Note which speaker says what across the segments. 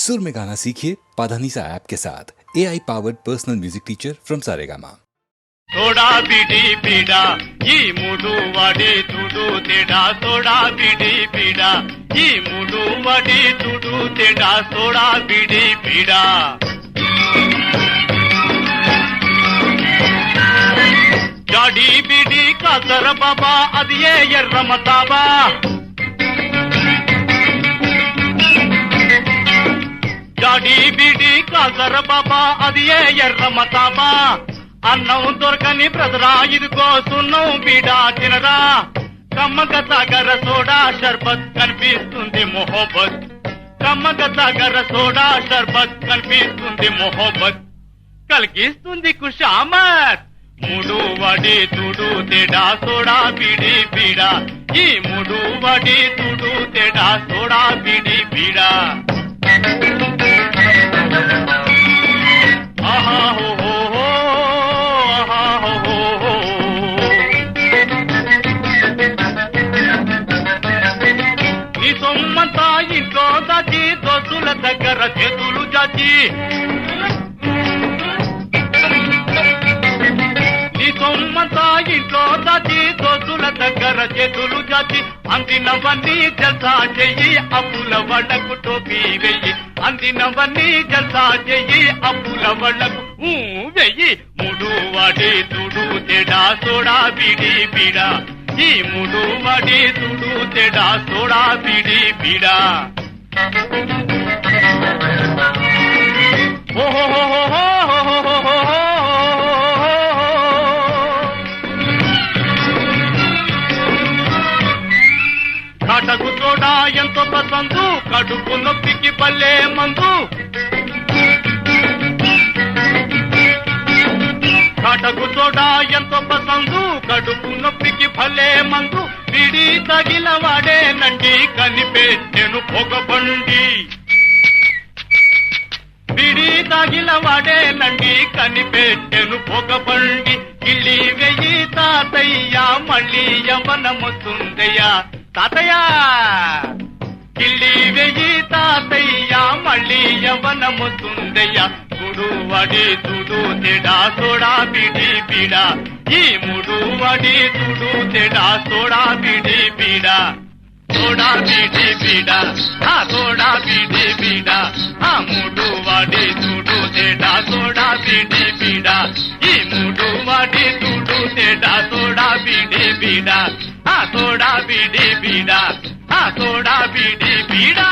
Speaker 1: सुर में गाना सीखिए पाधानीसा ऐप के साथ A I powered personal music teacher from Saregama
Speaker 2: थोड़ा बीडी पीड़ा जी मुडू वाडी तुडू तेडा थोड़ा बीडी पीड़ा जी मुडू वाडी तुडू तेडा थोड़ा बीडी पीड़ा जाडी बीडी का दर बाबा अदिये यर्रम ताबा కాడి బీడి కాసర బాబా అది ఏ ఎర్ర మతాబా అన్నం దొరకని బ్రదరా ఇదిగో బీడా తినరా కమ్మక సాగర సోడా షర్బత్ కనిపిస్తుంది మొహబ్బత్ కమ్మక సాగర సోడా షర్బత్ కనిపిస్తుంది మొహబ్బత్ కలిగిస్తుంది కుషామత్ మూడు వడి తుడు తేడా సోడా బీడి బీడా ఈ మూడు వడి తుడు తేడా సోడా బీడి బీడా ఇంట్లో దాచి దోసుల దగ్గర చేతులు చాచి నీ సొమ్మంతా ఇంట్లో దాచి రైతుల దగ్గర చేతులు జాచి అందినవన్నీ జల్సా చెయ్యి అప్పుల వాళ్లకు టోపీ వెయ్యి అందినవన్నీ జల్సా చెయ్యి అప్పుల వాళ్లకు వెయ్యి ముడు వాడి తుడు తేడా సోడా బిడి బిడా ఈ ముడు వాడి తుడు తేడా సోడా బిడి బిడా ఓహో ఎంతో పసందు కడుపు నొప్పికి పల్లే మందు కటకు చోడా ఎంతో పసందు కడుపు నొప్పికి పల్లే మందు పిడి తగిల నండి కనిపెట్టెను పొగబండి పిడి తగిల నండి కనిపెట్టెను పొగబండి గిల్లి వెయ్యి తాతయ్య మళ్ళీ యవనముతుందయ్యా తాతయ్య కిళ్ళి వెయ్యి తాతయ్య మళ్ళీ యవనము తుందయ్య గుడు వడి తుడు తెడా సోడా బిడి బిడ ఈ ముడు వడి తుడు తెడా సోడా బిడి బిడ సోడా బిడి బిడ ఆ సోడా బిడి బిడ ఆ ముడు వడి తుడు తెడా సోడా బిడి బిడ ఈ ముడు వడి తుడు తెడా సోడా బిడి బిడ సోడా బీడి బీడా ఆ సోడా బీడి బీడా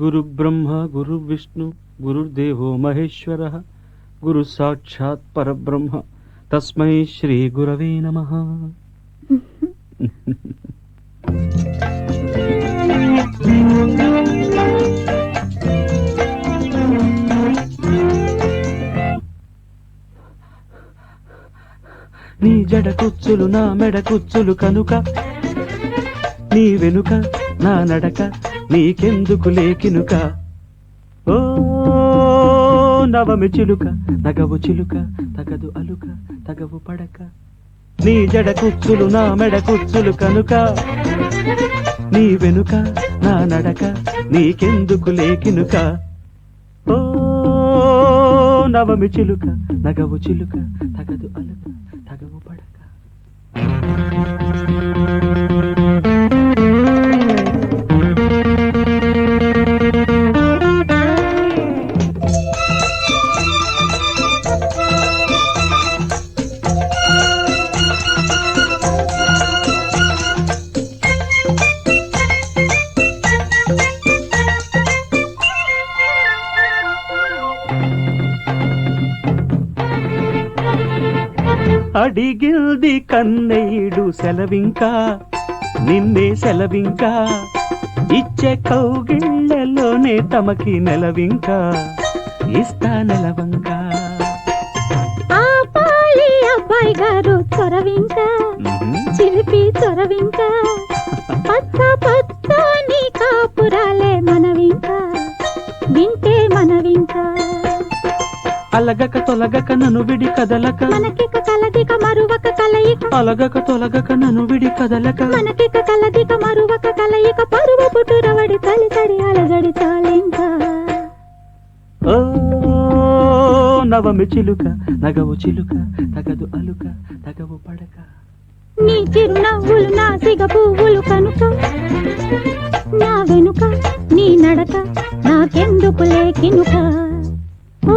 Speaker 3: గురుబ్రహ్మ గురువిష్ణు గురుర్దేవో మహేశ్వర గురు సాక్షాత్ పరబ్రహ్మ తస్మై శ్రీ గురవే నమ నీ జడ కుచ్చులు నా మెడ కుచ్చులు కనుక నీ వెనుక నా నడక నీకెందుకు లేకినుక నవమి చిలుక నగవు చిలుక తగదు అలుక తగవు పడక నీ జడ కుచ్చులు నా మెడ కుచ్చులు కనుక నీ వెనుక నా నడక నీకెందుకు లేకినుక ఓ నవమి చిలుక నగవు చిలుక తగదు అలుక అడిగింది కన్నయ్యుడు సెలవింకా నిన్నే సెలవింకా ఇచ్చే కౌగిళ్ళలోనే తమకి నెలవింకా ఇస్తా నెలవంకా
Speaker 4: అబ్బాయి గారు చొరవింకా చిలిపి చొరవింకా పచ్చ పచ్చ నీ కాపురాలే మనవింకా
Speaker 3: అలగక తొలగక నన్ను విడి కదలక
Speaker 4: మనకిక కలదిక మరువక కలయిక
Speaker 3: అలగక తొలగక నన్ను విడి కదలక
Speaker 4: మనకిక కలదిక మరువక కలయిక పరువ పుట్టురవడి తలి తడి అలగడి తాలింక
Speaker 3: నవమి చిలుక నగవు చిలుక నగదు అలుక నగవు పడక
Speaker 4: నీ చిరునవ్వులు నా సిగ పువ్వులు కనుక నా వెనుక నీ నడక నాకెందుకు లేకినుక ఓ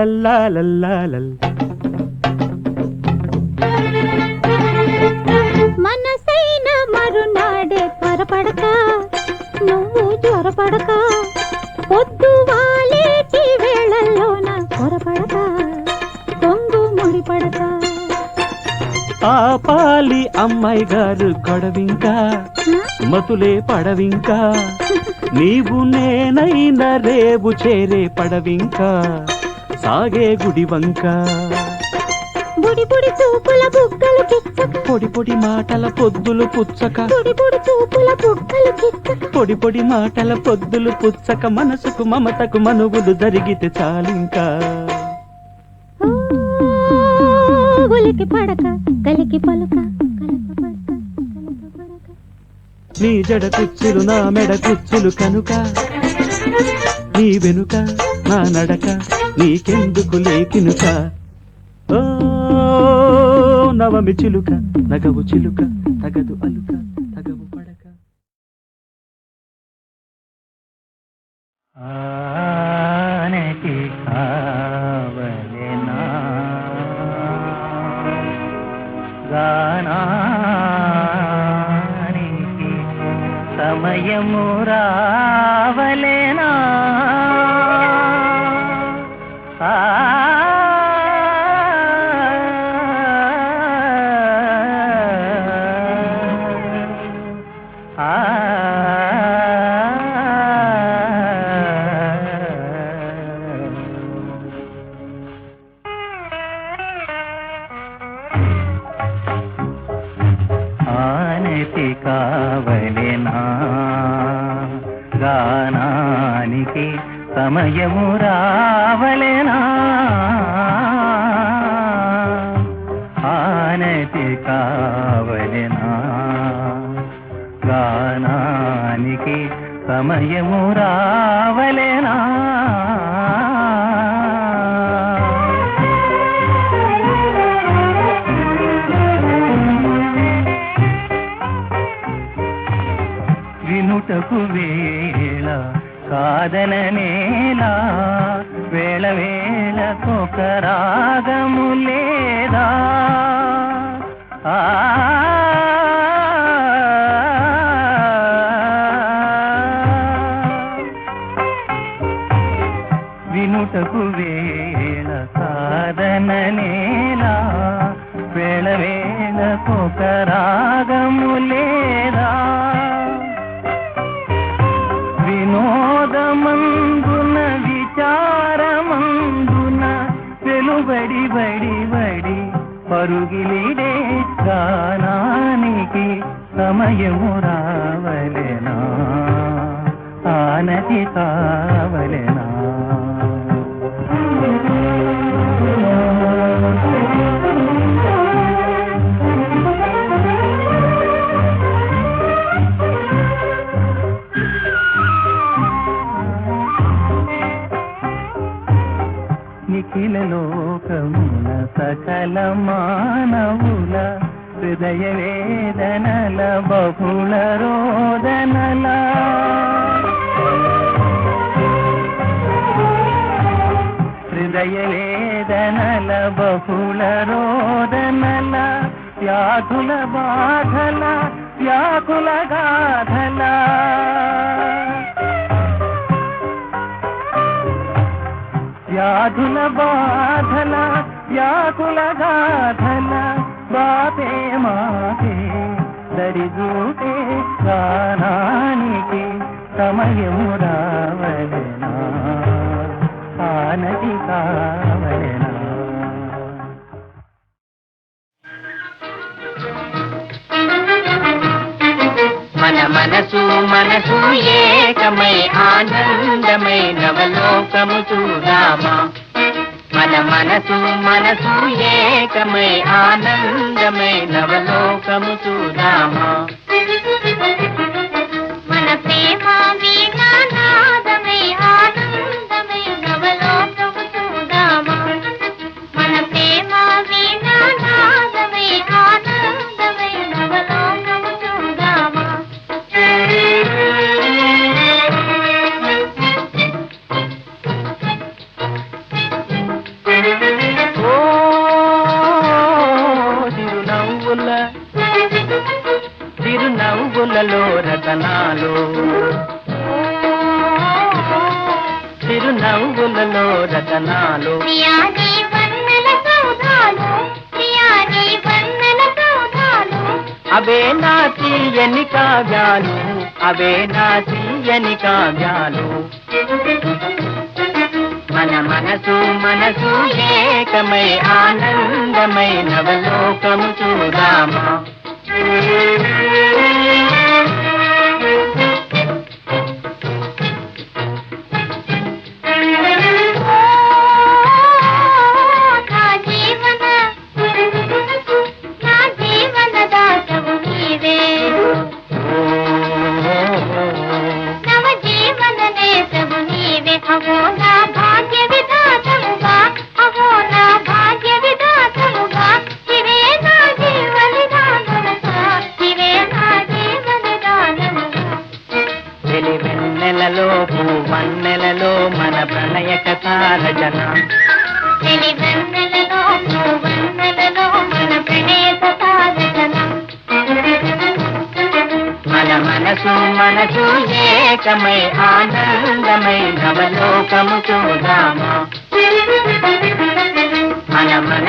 Speaker 3: లల్లా లల్లా లల్లా
Speaker 4: మనసైన మరునాడే త్వరపడక నువ్వు జ్వరపడక పొద్దు వాలేటి వేళల్లోన త్వరపడక కొంగు ముడిపడక
Speaker 3: ఆ పాలి అమ్మాయి గారు గొడవింకా మతులే పడవింకా నీవు నేనైన రేవు చేరే పడవింకా సాగే గుడి వంక
Speaker 4: బుడి పొడి చూపుల బుగ్గలు కిచ్చక
Speaker 3: పొడి పొడి మాటల పొద్దులు పుచ్చక
Speaker 4: పొడి పొడి చూపుల బుగ్గలు
Speaker 3: పొడి పొడి మాటల పొద్దులు పుచ్చక మనసుకు మమతకు మనుగులు జరిగితే చాలింకా
Speaker 4: గులికి పడక కలికి పలుక
Speaker 3: నీ జడ కుచ్చులు నా మెడ కుచ్చులు కనుక నీ వెనుక నా నడక నీకెందుకు లేకినుక నవమి చిలుక నగవు చిలుక తగదు అలుక తగవు పడక
Speaker 5: ఆనకి గానా సమయమురా వినుటకు వేళ కాదన నేల వేళ వేళకొక రాగము లేదా ఆ గానానికి సమయము రావలెనా ఆనది కావలెనా సకల మానవుల హృదయ వేదనల బహుళ రోదనల హృదయ వేదనల బహుళ రోదనల వ్యాధుల బాధల వ్యాకుల గాధల వ్యాధుల బాధలా వ్యాకుల గాధన బాపే మాతే దరిదూటే గానానికి సమయము రావలనా ఆనతి కావలనా
Speaker 6: మన మనసు మనసు ఏకమై ఆనందమై నవలోకము చూడామా మన మనసు మనసు ఏకమై ఆనందమై నవలోకము చూదామా కథనాలు చిరునవ్వులలో రతనాలు అవే నా తీయని కావ్యాలు అవే నా తీయని కావ్యాలు మన మనసు మనసు ఏకమై ఆనందమై నవలోకము చూడామా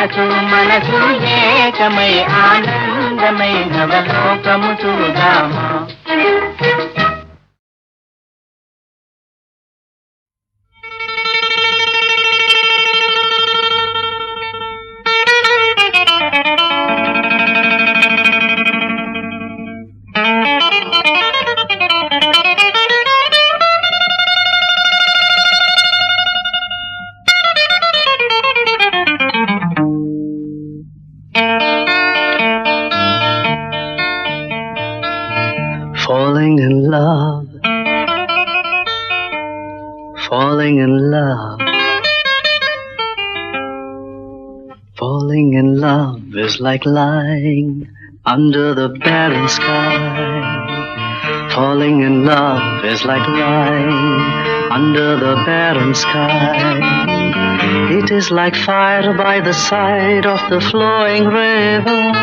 Speaker 6: మనసు మనసు ఏకమై ఆనందమై నవలోకము చూడమా
Speaker 7: falling in love. Falling in love is like lying under the barren sky. Falling in love is like lying under the barren sky. It is like fire by the side of the flowing river.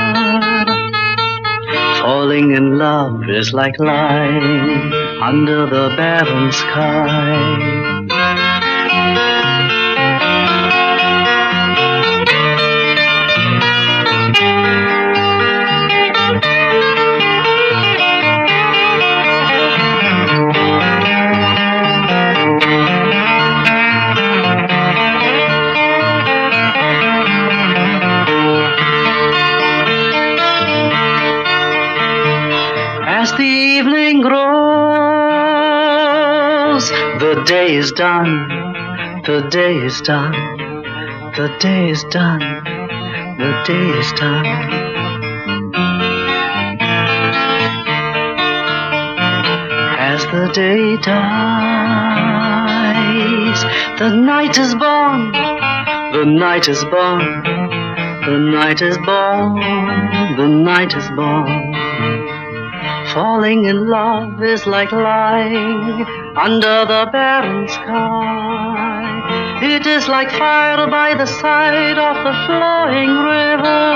Speaker 7: Falling in love is like lying under the barren sky. day is done. The day is done. The day is done. The day is done. As the day dies, the night is born. The night is born. The night is born. The night is born. Falling in love is like lying under the barren sky. It is like fire by the side of the flowing river.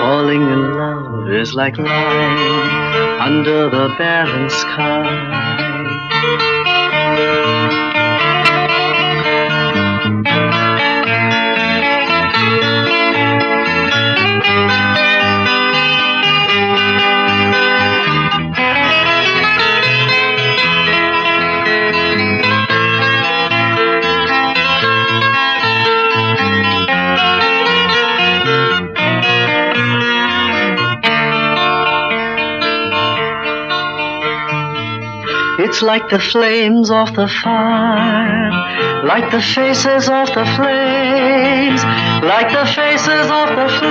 Speaker 7: Falling in love is like lying under the barren sky. It's like the flames off the fire, like the faces off the flames, like the faces off the flames.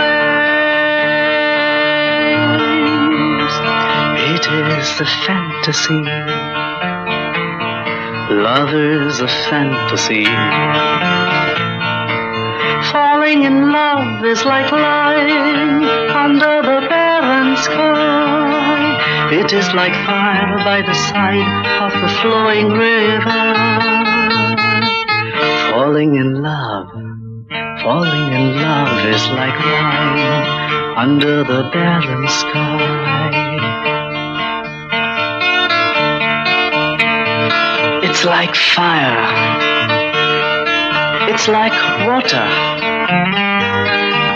Speaker 7: It is the fantasy. Love is a fantasy. Falling in love is like lying under the bed sky. It is like fire by the side of the flowing river. Falling in love, falling in love is like wine under the barren sky. It's like fire. It's like water.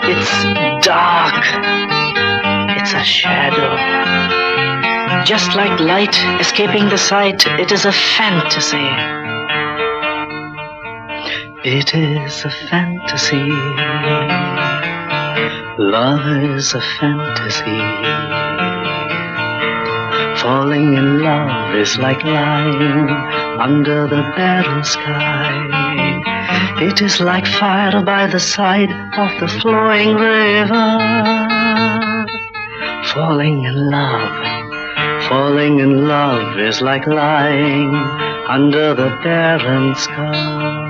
Speaker 7: It's dark. It's a shadow. Just like light escaping the sight, it is a fantasy. It is a fantasy. Love is a fantasy. Falling in love is like lying under the barren sky. It is like fire by the side of the flowing river falling in love. Falling in love is like lying under the barren sky.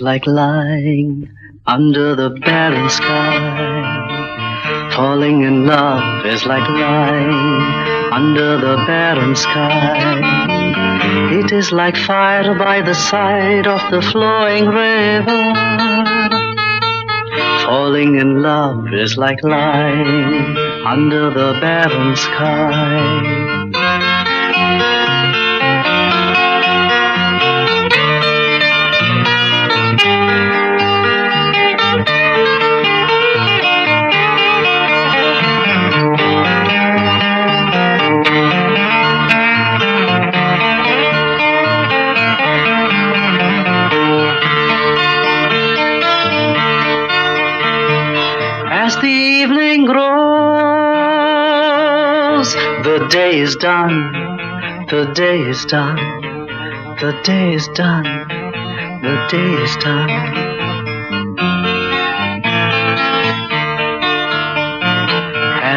Speaker 7: like lying under the barren sky. Falling in love is like lying under the barren sky. It is like fire by the side of the flowing river. Falling in love is like lying under the barren sky. day is done. The day is done. The day is done. The day is done.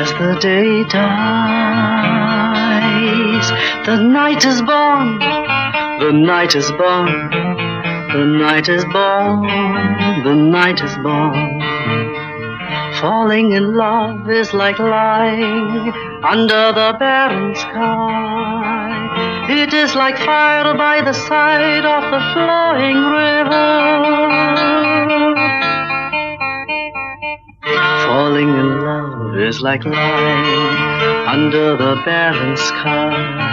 Speaker 7: As the day dies, the night is born. The night is born. The night is born. The night is born. Falling in love is like lying under the barren sky. It is like fire by the side of the flowing river. Falling in love is like lying under the barren sky.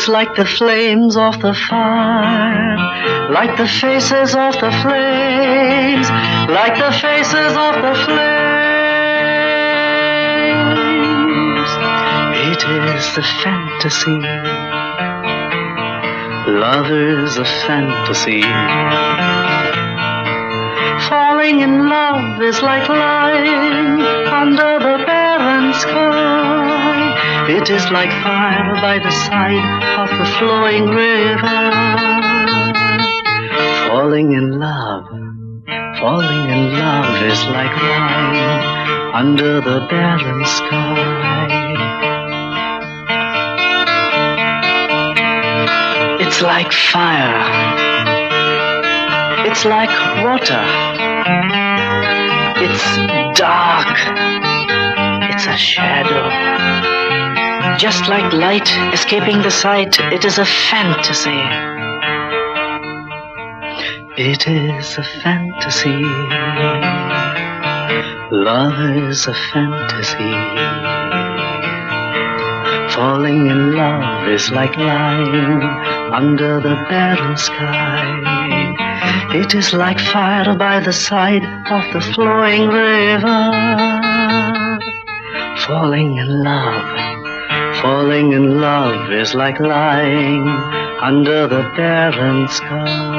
Speaker 7: It's like the flames off the fire, like the faces off the flames, like the faces off the flames. It is the fantasy, lovers a fantasy. Falling in love is like lying under the barren sky. It is like fire by the side of the flowing river. Falling in love, falling in love is like wine under the barren sky. It's like fire, it's like water, it's dark, it's a shadow just like light escaping the sight, it is a fantasy. It is a fantasy. Love is a fantasy. Falling in love is like lying under the barren sky. It is like fire by the side of the flowing river. Falling in love Falling in love is like lying under the barren sky.